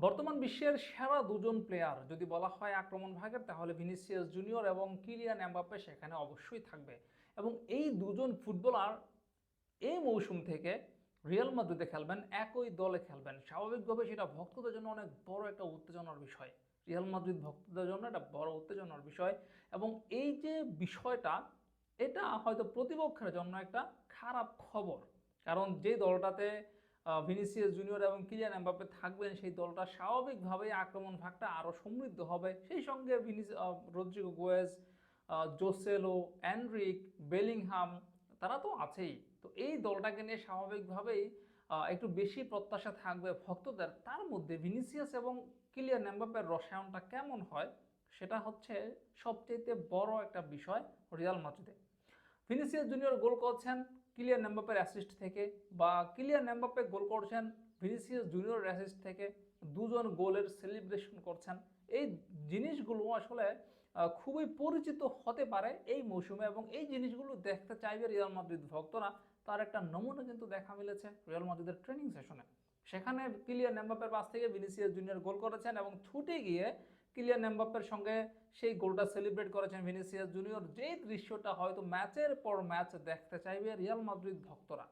বর্তমান বিশ্বের সেরা দুজন প্লেয়ার যদি বলা হয় আক্রমণ ভাগের, তাহলে ভিনিসিয়াস জুনিয়র এবং কিলিয়ান এমবাপ্পে সেখানে অবশ্যই থাকবে। এবং এই দুজন ফুটবলার এই মৌসুম থেকে রিয়াল মাদ্রিদে খেলবেন, একই দলে খেলবেন। স্বাভাবিকভাবে সেটা ভক্তদের জন্য অনেক বড় একটা উত্তেজনার বিষয়। রিয়াল মাদ্রিদ ভক্তদের জন্য একটা বড় উত্তেজনার বিষয়। এবং এই যে বিষয়টা, এটা হয়তো প্রতিপক্ষের জন্য একটা খারাপ খবর। কারণ যে দলটাতে ভিনিসিয়াস জুনিয়র এবং কিলিয়ান এমবাপ্পে থাকবেন। সেই দলটা স্বাভাবিকভাবেই আক্রমণ ভাগটা আরও সমৃদ্ধ হবে। সেই সঙ্গে Vinicius Rodrygo Goes Joselu Endrick Bellingham, তারা তো আছেই। তো এই দলটাকে নিয়ে স্বাভাবিকভাবেই একটু বেশি প্রত্যাশা থাকবে ভক্তদের। তার মধ্যে ভিনিসিয়াস এবং কিলিয়ান এমবাপ্পের রসায়নটা কেমন হয়, সেটা হচ্ছে সবচেয়ে বড় একটা বিষয় রিয়াল মাদ্রিদে। ভিনিসিয়াস জুনিয়র গোল করছেন কিলিয়ান এমবাপ্পের অ্যাসিস্ট থেকে বা কিলিয়ান এমবাপ্পে গোল করছেন ভিনিসিয়াস জুনিয়র অ্যাসিস্ট থেকে দুজন গোলের সেলিব্রেশন করছেন। এই জিনিসগুলো আসলে খুবই পরিচিত হতে পারে এই মৌসুমে এবং এই জিনিসগুলো দেখতে চাইবে রিয়াল মাদ্রিদ ভক্তরা। তার একটা নমুনা কিন্তু দেখা মিলেছে রিয়াল মাদ্রিদের ট্রেনিং সেশনে সেখানে ক্লিয়ার এমবাপ্পের পাশ থেকে ভিনিসিয়াস জুনিয়র গোল করেছেন এবং ছুটে গিয়ে কিলিয়ান এমবাপ্পের সঙ্গে সেই গোলটা সেলিব্রেট করেছেন ভিনিসিয়াস জুনিয়র যে দৃশ্যটা হয়তো ম্যাচের পর ম্যাচ দেখতে চাইবে রিয়াল মাদ্রিদ ভক্তরা।